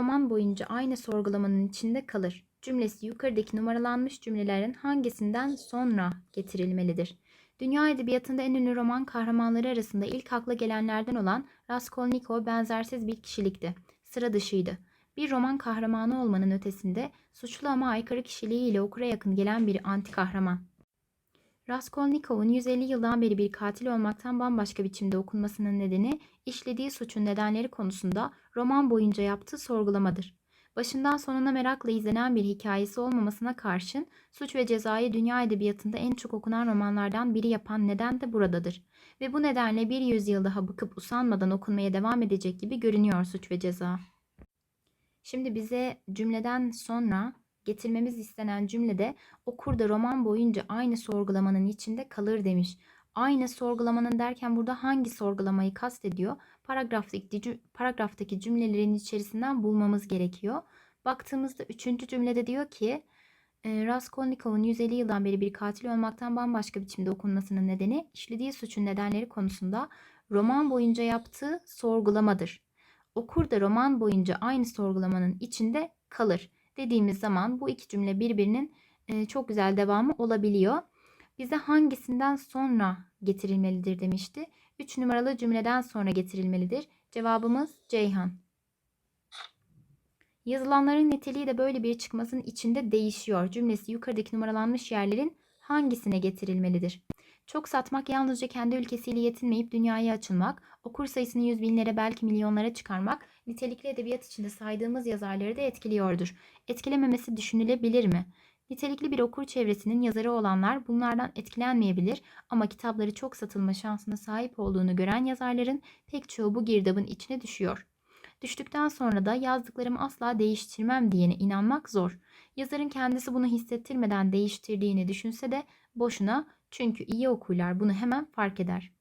roman boyunca aynı sorgulamanın içinde kalır. Cümlesi yukarıdaki numaralanmış cümlelerin hangisinden sonra getirilmelidir? Dünya edebiyatında en ünlü roman kahramanları arasında ilk akla gelenlerden olan Raskolnikov benzersiz bir kişilikti. Sıra dışıydı. Bir roman kahramanı olmanın ötesinde suçlu ama aykırı kişiliğiyle okura yakın gelen bir anti kahraman. Raskolnikov'un 150 yıldan beri bir katil olmaktan bambaşka biçimde okunmasının nedeni işlediği suçun nedenleri konusunda roman boyunca yaptığı sorgulamadır. Başından sonuna merakla izlenen bir hikayesi olmamasına karşın suç ve cezayı dünya edebiyatında en çok okunan romanlardan biri yapan neden de buradadır. Ve bu nedenle bir yüzyıl daha bıkıp usanmadan okunmaya devam edecek gibi görünüyor suç ve ceza. Şimdi bize cümleden sonra getirmemiz istenen cümlede okur da roman boyunca aynı sorgulamanın içinde kalır demiş. Aynı sorgulamanın derken burada hangi sorgulamayı kastediyor? Paragraftaki, paragraftaki cümlelerin içerisinden bulmamız gerekiyor. Baktığımızda üçüncü cümlede diyor ki e, Raskolnikov'un 150 yıldan beri bir katil olmaktan bambaşka biçimde okunmasının nedeni işlediği suçun nedenleri konusunda roman boyunca yaptığı sorgulamadır. Okur da roman boyunca aynı sorgulamanın içinde kalır dediğimiz zaman bu iki cümle birbirinin e, çok güzel devamı olabiliyor. Bize hangisinden sonra getirilmelidir demişti. 3 numaralı cümleden sonra getirilmelidir. Cevabımız Ceyhan. Yazılanların niteliği de böyle bir çıkmasın içinde değişiyor. Cümlesi yukarıdaki numaralanmış yerlerin hangisine getirilmelidir? Çok satmak yalnızca kendi ülkesiyle yetinmeyip dünyaya açılmak, okur sayısını yüz binlere belki milyonlara çıkarmak, nitelikli edebiyat içinde saydığımız yazarları da etkiliyordur. Etkilememesi düşünülebilir mi? Nitelikli bir okur çevresinin yazarı olanlar bunlardan etkilenmeyebilir ama kitapları çok satılma şansına sahip olduğunu gören yazarların pek çoğu bu girdabın içine düşüyor. Düştükten sonra da yazdıklarımı asla değiştirmem diyene inanmak zor. Yazarın kendisi bunu hissettirmeden değiştirdiğini düşünse de boşuna çünkü iyi okurlar bunu hemen fark eder.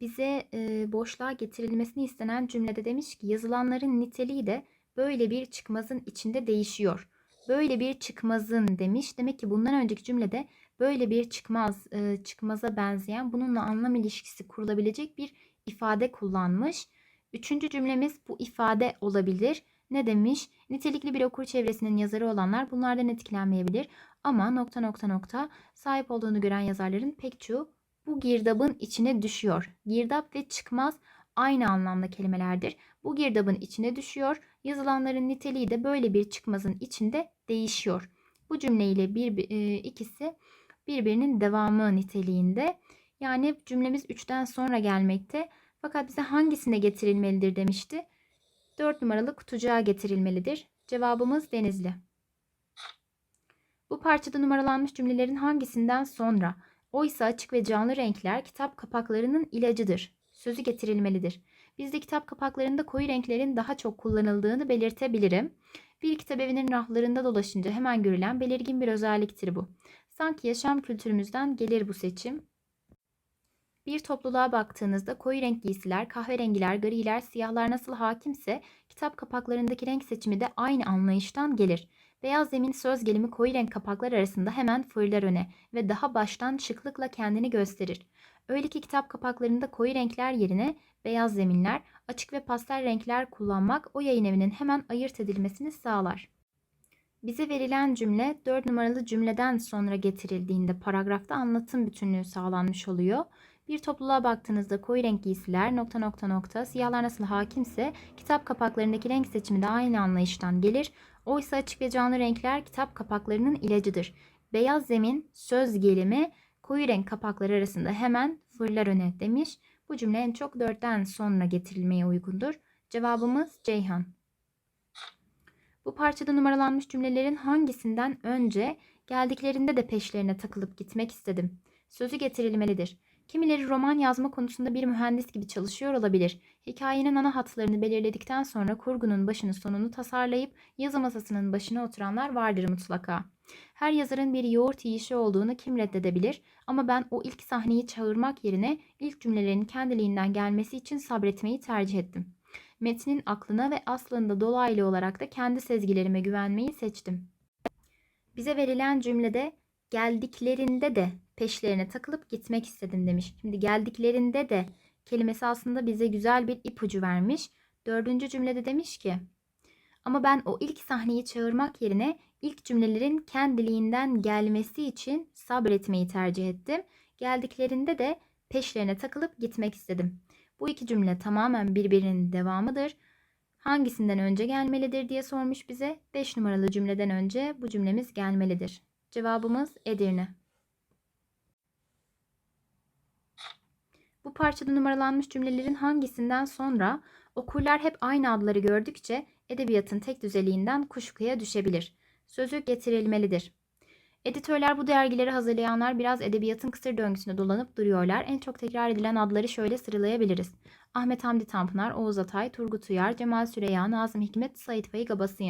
Bize e, boşluğa getirilmesini istenen cümlede demiş ki yazılanların niteliği de böyle bir çıkmazın içinde değişiyor. Böyle bir çıkmazın demiş. Demek ki bundan önceki cümlede böyle bir çıkmaz, e, çıkmaza benzeyen bununla anlam ilişkisi kurulabilecek bir ifade kullanmış. Üçüncü cümlemiz bu ifade olabilir. Ne demiş? Nitelikli bir okur çevresinin yazarı olanlar bunlardan etkilenmeyebilir. Ama nokta nokta nokta sahip olduğunu gören yazarların pek çoğu bu girdabın içine düşüyor. Girdap ve çıkmaz aynı anlamda kelimelerdir. Bu girdabın içine düşüyor. Yazılanların niteliği de böyle bir çıkmazın içinde değişiyor. Bu cümleyle bir, e, ikisi birbirinin devamı niteliğinde. Yani cümlemiz 3'ten sonra gelmekte. Fakat bize hangisine getirilmelidir demişti. 4 numaralı kutucuğa getirilmelidir. Cevabımız Denizli. Bu parçada numaralanmış cümlelerin hangisinden sonra oysa açık ve canlı renkler kitap kapaklarının ilacıdır. Sözü getirilmelidir. Bizde kitap kapaklarında koyu renklerin daha çok kullanıldığını belirtebilirim. Bir kitap evinin raflarında dolaşınca hemen görülen belirgin bir özelliktir bu. Sanki yaşam kültürümüzden gelir bu seçim. Bir topluluğa baktığınızda koyu renk giysiler, kahverengiler, griler, siyahlar nasıl hakimse kitap kapaklarındaki renk seçimi de aynı anlayıştan gelir. Beyaz zemin söz gelimi koyu renk kapaklar arasında hemen fırlar öne ve daha baştan şıklıkla kendini gösterir. Öyle ki kitap kapaklarında koyu renkler yerine beyaz zeminler, açık ve pastel renkler kullanmak o yayın evinin hemen ayırt edilmesini sağlar. Bize verilen cümle 4 numaralı cümleden sonra getirildiğinde paragrafta anlatım bütünlüğü sağlanmış oluyor. Bir topluluğa baktığınızda koyu renk giysiler nokta nokta nokta siyahlar nasıl hakimse kitap kapaklarındaki renk seçimi de aynı anlayıştan gelir. Oysa açık ve canlı renkler kitap kapaklarının ilacıdır. Beyaz zemin söz gelimi koyu renk kapakları arasında hemen fırlar öne demiş. Bu cümle en çok dörtten sonra getirilmeye uygundur. Cevabımız Ceyhan. Bu parçada numaralanmış cümlelerin hangisinden önce geldiklerinde de peşlerine takılıp gitmek istedim. Sözü getirilmelidir. Kimileri roman yazma konusunda bir mühendis gibi çalışıyor olabilir. Hikayenin ana hatlarını belirledikten sonra kurgunun başını sonunu tasarlayıp yazı masasının başına oturanlar vardır mutlaka. Her yazarın bir yoğurt yiyişi olduğunu kim reddedebilir ama ben o ilk sahneyi çağırmak yerine ilk cümlelerin kendiliğinden gelmesi için sabretmeyi tercih ettim. Metnin aklına ve aslında dolaylı olarak da kendi sezgilerime güvenmeyi seçtim. Bize verilen cümlede geldiklerinde de peşlerine takılıp gitmek istedim demiş. Şimdi geldiklerinde de kelimesi aslında bize güzel bir ipucu vermiş. Dördüncü cümlede demiş ki Ama ben o ilk sahneyi çağırmak yerine ilk cümlelerin kendiliğinden gelmesi için sabretmeyi tercih ettim. Geldiklerinde de peşlerine takılıp gitmek istedim. Bu iki cümle tamamen birbirinin devamıdır. Hangisinden önce gelmelidir diye sormuş bize. 5 numaralı cümleden önce bu cümlemiz gelmelidir. Cevabımız Edirne. Bu parçada numaralanmış cümlelerin hangisinden sonra okurlar hep aynı adları gördükçe edebiyatın tek düzeliğinden kuşkuya düşebilir. Sözü getirilmelidir. Editörler bu dergileri hazırlayanlar biraz edebiyatın kısır döngüsünde dolanıp duruyorlar. En çok tekrar edilen adları şöyle sıralayabiliriz. Ahmet Hamdi Tanpınar, Oğuz Atay, Turgut Uyar, Cemal Süreya, Nazım Hikmet, Sait Faik Abası.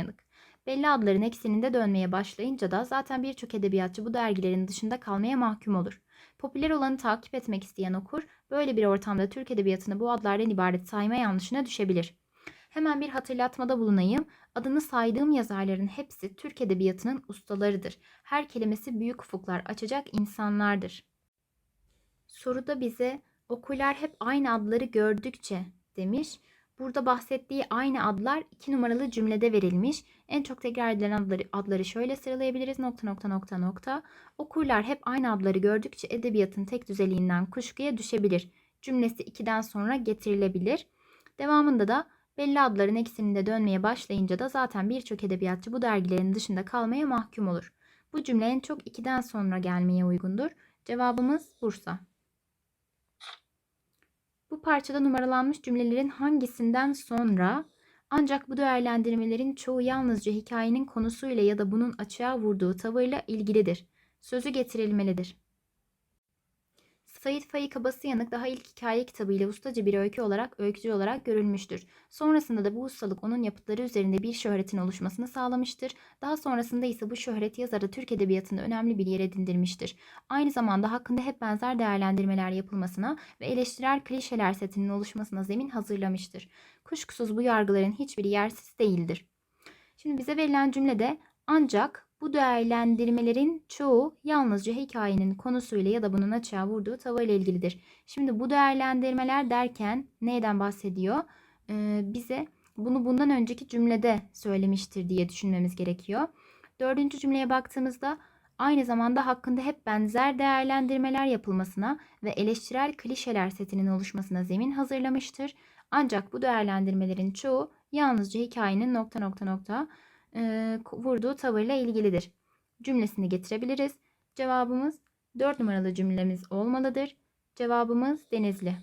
Belli adların ekseninde dönmeye başlayınca da zaten birçok edebiyatçı bu dergilerin dışında kalmaya mahkum olur. Popüler olanı takip etmek isteyen okur, böyle bir ortamda Türk edebiyatını bu adlardan ibaret sayma yanlışına düşebilir. Hemen bir hatırlatmada bulunayım. Adını saydığım yazarların hepsi Türk edebiyatının ustalarıdır. Her kelimesi büyük ufuklar açacak insanlardır. Soruda bize okurlar hep aynı adları gördükçe demiş. Burada bahsettiği aynı adlar iki numaralı cümlede verilmiş. En çok tekrar edilen adları, adları şöyle sıralayabiliriz. Nokta nokta nokta nokta. Okurlar hep aynı adları gördükçe edebiyatın tek düzeliğinden kuşkuya düşebilir. Cümlesi 2'den sonra getirilebilir. Devamında da belli adların ekseninde dönmeye başlayınca da zaten birçok edebiyatçı bu dergilerin dışında kalmaya mahkum olur. Bu cümle en çok 2'den sonra gelmeye uygundur. Cevabımız Bursa. Bu parçada numaralanmış cümlelerin hangisinden sonra ancak bu değerlendirmelerin çoğu yalnızca hikayenin konusuyla ya da bunun açığa vurduğu tavırla ilgilidir. Sözü getirilmelidir. Sait Faik Abasıyanık daha ilk hikaye kitabıyla ustaca bir öykü olarak öykücü olarak görülmüştür. Sonrasında da bu ustalık onun yapıtları üzerinde bir şöhretin oluşmasını sağlamıştır. Daha sonrasında ise bu şöhret yazarı Türk Edebiyatı'nda önemli bir yer edindirmiştir. Aynı zamanda hakkında hep benzer değerlendirmeler yapılmasına ve eleştirel klişeler setinin oluşmasına zemin hazırlamıştır. Kuşkusuz bu yargıların hiçbiri yersiz değildir. Şimdi bize verilen cümlede ancak bu değerlendirmelerin çoğu yalnızca hikayenin konusuyla ya da bunun açığa vurduğu tavırla ilgilidir. Şimdi bu değerlendirmeler derken neyden bahsediyor? Ee, bize bunu bundan önceki cümlede söylemiştir diye düşünmemiz gerekiyor. Dördüncü cümleye baktığımızda aynı zamanda hakkında hep benzer değerlendirmeler yapılmasına ve eleştirel klişeler setinin oluşmasına zemin hazırlamıştır. Ancak bu değerlendirmelerin çoğu yalnızca hikayenin nokta nokta nokta e, vurduğu tavırla ilgilidir. Cümlesini getirebiliriz. Cevabımız 4 numaralı cümlemiz olmalıdır. Cevabımız Denizli.